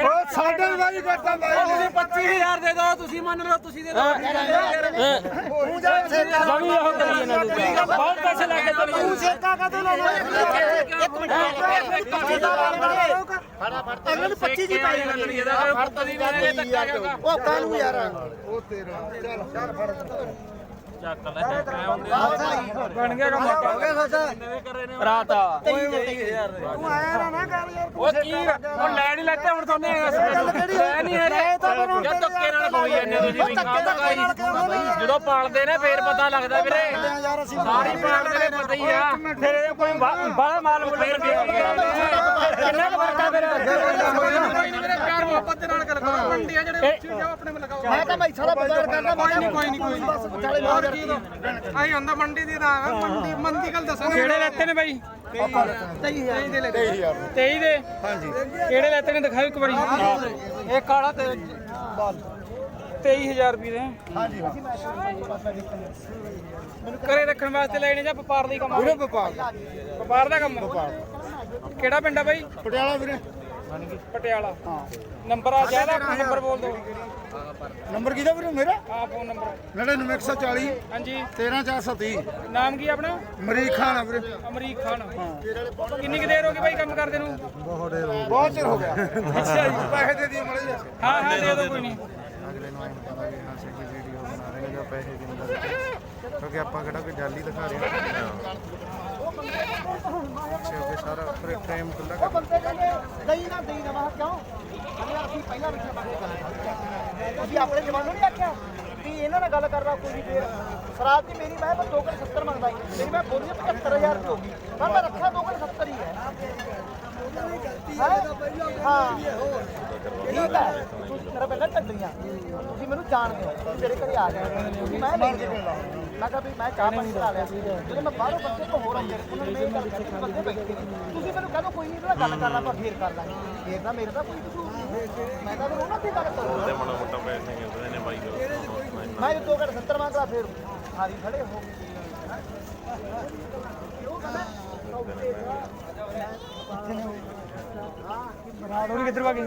ਉਹ ਸਾਡੇ ਦਾ ਵੀ ਕਰਦਾ ਬਾਈ। 25000 ਦੇ ਦਿਓ ਤੁਸੀਂ ਮੰਨ ਲਓ ਤੁਸੀਂ ਦੇ ਦਿਓ ਜਮੀ ਉਹ ਕਰੀ ਇਹਨਾਂ ਦੀ ਬਹੁਤ ਪੈਸੇ ਲੱਗ ਗਏ ਤੂੰ ਸੇਕਾ ਕਦੋਂ ਲਾਉਣਾ ਇੱਕ ਮਿੰਟ ਅਗਲੇ 25 ਦੀ ਪਾਈ ਲੱਗਣੀ ਇਹਦਾ ਫਰਤ ਦੀ ਵੀ ਧੱਕਾ ਹੈਗਾ ਉਹ ਕਾਨੂੰ ਯਾਰ। ਉਹ ਤੇਰਾ। ਚੱਲ ਚੱਲ ਫੜ। ਚੱਕ ਲੈ। ਬਣ ਗਿਆ ਕੰਮ ਕਿੰਨੇ ਕਰ ਰਹੇ ਨੇ ਰਾਤ ਆ। ਤੂੰ ਆਇਆ ਨਾ ਨਾ ਕਰ ਯਾਰ ਉਹ ਕੀ ਉਹ ਲੈ ਨਹੀਂ ਲੈਤੇ ਹੁਣ ਤੁਹਾਨੂੰ ਲੈ ਨਹੀਂ ਹੈ ਜਦ ਧੱਕੇ ਨਾਲ ਕੋਈ ਜਾਂਦੇ ਤੁਸੀਂ ਵੀ ਕੰਮ ਜਦੋਂ ਪਾਲਦੇ ਨੇ ਫੇਰ ਪਤਾ ਲੱਗਦਾ ਵੀਰੇ। ਯਾਰ ਅਸੀਂ ਸਾਰੀ ਪਾਲਦੇ ਨੇ ਪਤਾ ਹੀ ਆ। ਫਿਰ ਇਹ ਕੋਈ ਬਾਹਲਾ ਮਾਲ ਮੁੱਲ ਫੇਰ ਵੀ ਕਿੰਨਾ ਕੁ ਆ ਫਿਰ? ਕੋਈ ਨਹੀਂ ਵੀਰੇ ਪਿਆਰ ਮੁਹੱਬਤ ਦੇ ਨਾਲ ਗੱਲ ਕਰੋ ਮੰਡੀਆਂ ਜਿਹੜੇ ਉੱਚੀ ਜਾਓ ਆਪਣੇ ਮੇ ਲਗਾਓ ਮੈਂ ਤਾਂ ਭਾਈ ਸਾਰਾ ਬਾਜ਼ਾਰ ਕਰਦਾ ਕੋਈ ਨਹੀਂ ਕੋਈ ਨਹੀਂ ਕੋਈ ਨਹੀਂ। ਵਿਚਾਲੇ ਲਾ ਹੋਰ ਕੀ ਆਈ ਹੁੰਦਾ ਮੰਡੀ ਦੀ ਦਾ ਮੰਡੀ ਮੰਦੀ ਗੱਲ ਦੱਸਣਾ ਕਿਹੜੇ ਲੈਤੇ ਨੇ ਬਾਈ? 23000 ਦੇ ਲੈ 23000 23 ਦੇ? ਹਾਂਜੀ। ਕਿਹੜੇ ਲੈਤੇ ਨੇ ਦਿਖਾਓ ਇੱਕ ਵਾਰੀ। ਇਹ ਕਾਲਾ ਤੇ 23000 ਰੁਪਏ ਦੇ। ਹਾਂਜੀ ਹਾਂ। ਘਰੇ ਰੱਖਣ ਵਾਸਤੇ ਲੈਣੇ ਜਾਂ ਵਪਾਰ ਦਾ ਹੀ ਕੰਮ? ਵੀਰੇ ਵਪਾਰ। ਵਪਾਰ ਦਾ ਕੰਮ? ਕਿਹੜਾ ਪਿੰਡ ਆ ਬਾਈ? ਪਟਿਆਲਾ ਵੀਰੇ। ਪਟਿਆਲਾ। ਨੰਬਰ ਆ ਜਾਇਦਾ ਆਪਣਾ ਨੰਬਰ ਬੋਲ ਦਿਓ। ਨੰਬਰ ਕਿਹਦਾ ਵੀਰੇ ਮੇਰਾ? ਆ ਫੋਨ ਨੰਬਰ। 99140 ਹਾਂਜੀ। 13430 ਨਾਮ ਕੀ ਆਪਣਾ? ਮਰੀਕ ਖਾਨ ਵੀਰੇ। ਅਮਰੀਕ ਖਾਨ ਕਿੰਨੀ ਕੁ ਦੇਰ ਹੋ ਗਈ ਬਾਈ ਕੰਮ ਕਰਦੇ ਨੂੰ? ਬਹੁਤ ਚਿਰ ਹੋ ਗਿਆ। ਅੱਛਾ ਜੀ। ਪੈਸੇ ਦੇ ਦੀ ਮੜੇ ਹਾਂ ਹਾਂ ਦੇ ਦਿਓ ਕੋਈ ਨਹੀਂ। ਅਗਲੇ ਨੂੰ ਐਂ ਪਤਾ ਵੀ ਹਾਂ ਅਸੀਂ ਕੋਈ ਵੀਡੀਓ ਬਣਾ ਰਹੇ ਹਾਂ ਜਾਂ ਪੈਸੇ ਕਿੰਨੇ ਲੱਗਦੇ ਕਿਉਂਕਿ ਆਪਾਂ ਕਿਹੜਾ ਕੋਈ ਜਾਲੀ ਦਿਖਾ ਰਹੇ ਹਾਂ। ਅੱਛਾ ਉਹ ਸਾਰਾ ਫਰੇਮ ਖੁੱਲਾ ਉਹ ਬੰਦੇ ਕਹਿੰਦੇ ਦਈ ਨਾ ਦਈ ਨਾ ਮੈਂ ਕਿਹਾ ਕਿਉਂ? ਯਾਰ ਅਸੀਂ ਪਹਿਲਾਂ ਰੱਖਿਆ ਬਾਰੇ ਗੱਲ ਕਰਦੇ ਅਸੀਂ ਆਪਣੇ ਜਵਾਨੋਂ ਨਹੀਂ ਆਖਿਆ ਵੀ ਇਹਨਾਂ ਨਾਲ ਗੱਲ ਕਰਦਾ ਕੋਈ ਨਹੀਂ ਫੇਰ ਸਰਾਜ ਦੀ ਮੇਰੀ ਮੈਂ ਤਾਂ 2 ਕਰ 70 ਮੰਗਦਾ ਸੀ। ਮੇਰੀ ਮੈਂ ਬੋਲੀ 75000 ਰੁਪਏ ਹੋ ਗਈ। ਮੈਂ ਮੈਂ ਰੱਖਿਆ 2 ਕਰ 70 ਹੀ ਹੈ। ਹੈਂ? ਹਾਂ? ਠੀਕ ਹੈ। ਤੁਸੀਂ ਮੇਰਾ ਪਹਿਲਾਂ ਟੱਡੀਆਂ ਤੁਸੀਂ ਮੈਨੂੰ ਜਾਣਦੇ ਹੋ ਤੁਸੀਂ ਮੇਰੇ ਘਰੇ ਆ ਗਏ ਤੁਸੀਂ ਮੈਂ ਨਹੀਂ ਮੈਂ ਕਿਹਾ ਵੀ ਮੈਂ ਚਾਹ ਪਾਣੀ ਬਣਾ ਲਿਆ। ਜਿਹੜੇ ਮੈਂ ਬਾਹਰੋਂ ਬੰਦੇ ਤੋਂ ਹੋਰ ਆਏ ਉਹਨਾਂ ਨੇ ਇਹ ਗੱਲ ਕੀਤੀ ਬੰਦੇ ਬੈਠੇ ਨੇ। ਤੁਸੀਂ ਮੈਨੂੰ ਕਹੋ ਕੋਈ ਨਹੀਂ ਇਹਦਾ ਗੱਲ ਕਰ ਲਾ ਆਪਾਂ ਫੇਰ ਕਰ ਲਾਂਗੇ। ਫੇਰ ਤਾਂ ਮੇਰੇ ਤਾਂ ਕੋਈ ਕਸੂਰ ਨਹੀਂ। ਮੈਂ ਤਾਂ ਉਹਨਾਂ ਦੀ ਗੱਲ ਕਰੂੰ ਤੇ ਮਾੜਾ ਮੋਟਾ ਪੈਸੇ ਮਿਲਦੇ ਨੇ ਬਾਈ ਮੈਂ ਜੋ 2 ਘੰਟੇ 70 ਮੰਗਦਾ ਫਿਰ ਹਾਰੀ ਖੜੇ ਹੋ ਰਾੜੋਰੀ ਕਿੱਧਰ ਵਾ ਗਈ?